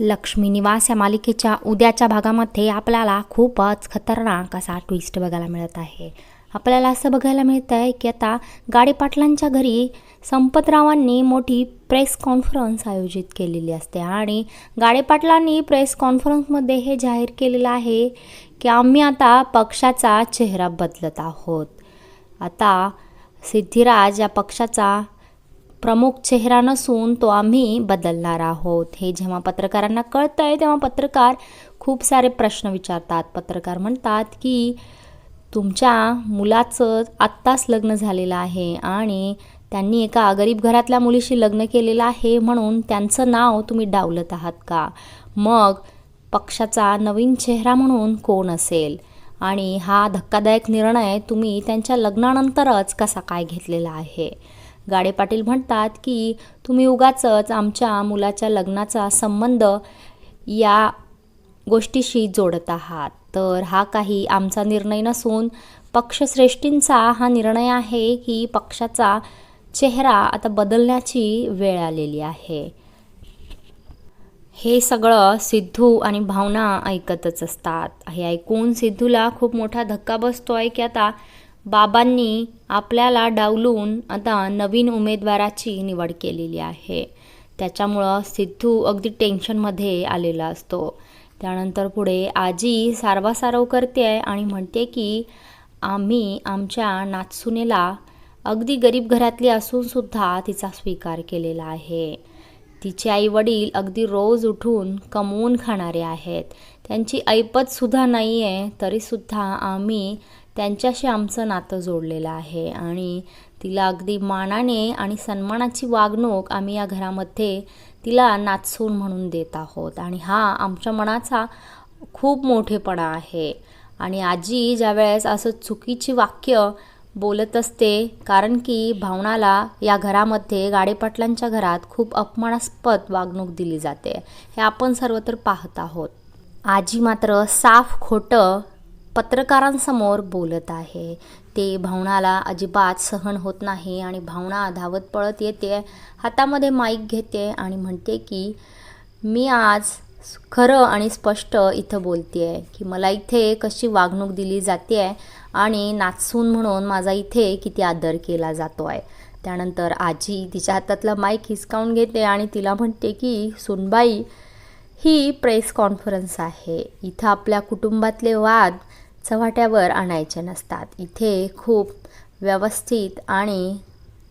लक्ष्मी निवास या मालिकेच्या उद्याच्या भागामध्ये आपल्याला खूपच खतरनाक असा ट्विस्ट बघायला मिळत आहे. आपल्याला असं बघायला मिळत आहे की आता गाडेपाटलांच्या घरी संपतरावांनी मोठी प्रेस कॉन्फरन्स आयोजित केलेली असते आणि गाडेपाटलांनी प्रेस कॉन्फरन्समध्ये हे जाहीर केलेलं आहे की आम्ही आता पक्षाचा चेहरा बदलत आहोत. आता सिद्धिराज या पक्षाचा प्रमुख चेहरा नसून तो आम्ही बदलणार आहोत. हे जेव्हा पत्रकारांना कळतं आहे तेव्हा पत्रकार खूप सारे प्रश्न विचारतात. पत्रकार म्हणतात की तुमच्या मुलाचं आत्ताच लग्न झालेलं आहे आणि त्यांनी एका गरीब घरातल्या मुलीशी लग्न केलेलं आहे म्हणून त्यांचं नाव तुम्ही डावलत आहात का? मग पक्षाचा नवीन चेहरा म्हणून कोण असेल? आणि हा धक्कादायक निर्णय तुम्ही त्यांच्या लग्नानंतरच कसा काय घेतलेला आहे? गाडे पाटील म्हणतात की तुम्ही उगाचच आमच्या मुलाच्या लग्नाचा संबंध या गोष्टीशी जोडत आहात. तर हा काही आमचा निर्णय नसून पक्षश्रेष्ठींचा हा निर्णय आहे की पक्षाचा चेहरा आता बदलण्याची वेळ आलेली आहे. हे सगळं सिद्धू आणि भावना ऐकतच असतात. हे ऐकून सिद्धूला खूप मोठा धक्का बसतोय की आता बाबांनी आपल्याला डावलून आता नवीन उमेदवाराची निवड केलेली आहे. त्याच्यामुळं सिद्धू अगदी टेन्शनमध्ये आलेला असतो. त्यानंतर पुढे आजी सारवासारव करते आहे आणि म्हणते की आम्ही आमच्या नाचसुनेला अगदी गरीब घरातली असूनसुद्धा तिचा स्वीकार केलेला आहे. तिचे आई वडील अगदी रोज उठून कमवून खाणारे आहेत. त्यांची ऐपतसुद्धा नाही आहे तरीसुद्धा आम्ही त्यांच्याशी आमचं नातं जोडलेलं आहे आणि तिला अगदी मानाने आणि सन्मानाची वागणूक आम्ही या घरामध्ये तिला नाचसून म्हणून देत आहोत. आणि हा आमच्या मनाचा खूप मोठेपणा आहे. आणि आजी ज्या वेळेस असं चुकीची वाक्य बोलत असते कारण की भावनाला या घरामध्ये गाडेपाटलांच्या घरात खूप अपमानास्पद वागणूक दिली जाते. हे आपण सर्वत्र पाहत आहोत. आजी मात्र साफ खोटं पत्रकारांसमोर बोलत आहे. ते भावनाला अजिबात सहन होत नाही आणि भावना धावत पळत येते हातामध्ये माईक घेते आणि म्हणते की मी आज खरं आणि स्पष्ट इथं बोलते आहे की मला इथे कशी वागणूक दिली जाते आहे आणि नाचसून म्हणून माझा इथे किती आदर केला जातो आहे त्यानंतर आजी तिच्या हातातला माईक हिसकावून घेते आणि तिला म्हणते की सुनबाई ही प्रेस कॉन्फरन्स आहे. इथं आपल्या कुटुंबातले वाद चव्हाट्यावर आणायचे नसतात. इथे खूप व्यवस्थित आणि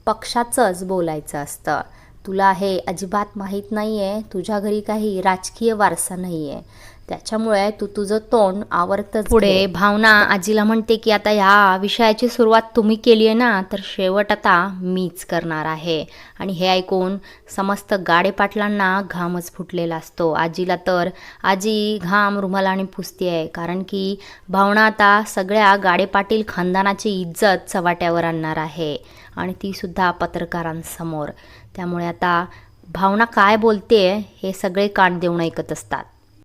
पक्षाचंच बोलायचं असतं. तुला हे अजिबात माहीत नाही आहे तुझ्या घरी काही राजकीय वारसा नाही आहे त्याच्यामुळे तू तुझं तोंड आवरतच पुढे भावना आजीला म्हणते की आता ह्या विषयाची सुरुवात तुम्ही केली आहे ना तर शेवट आता मीच करणार आहे. आणि हे ऐकून समस्त गाडेपाटलांना घामच फुटलेला असतो. आजीला तर आजी घाम रुमालाने पुसते आहे. कारण की भावना आता सगळ्या गाडेपाटील खानदानाची इज्जत चव्हाट्यावर आणणार आहे. आणि ती सुद्धा पत्रकारांसमोर. त्यामुळे आता भावना काय बोलते हे सगळे कान देऊन ऐकत असतात.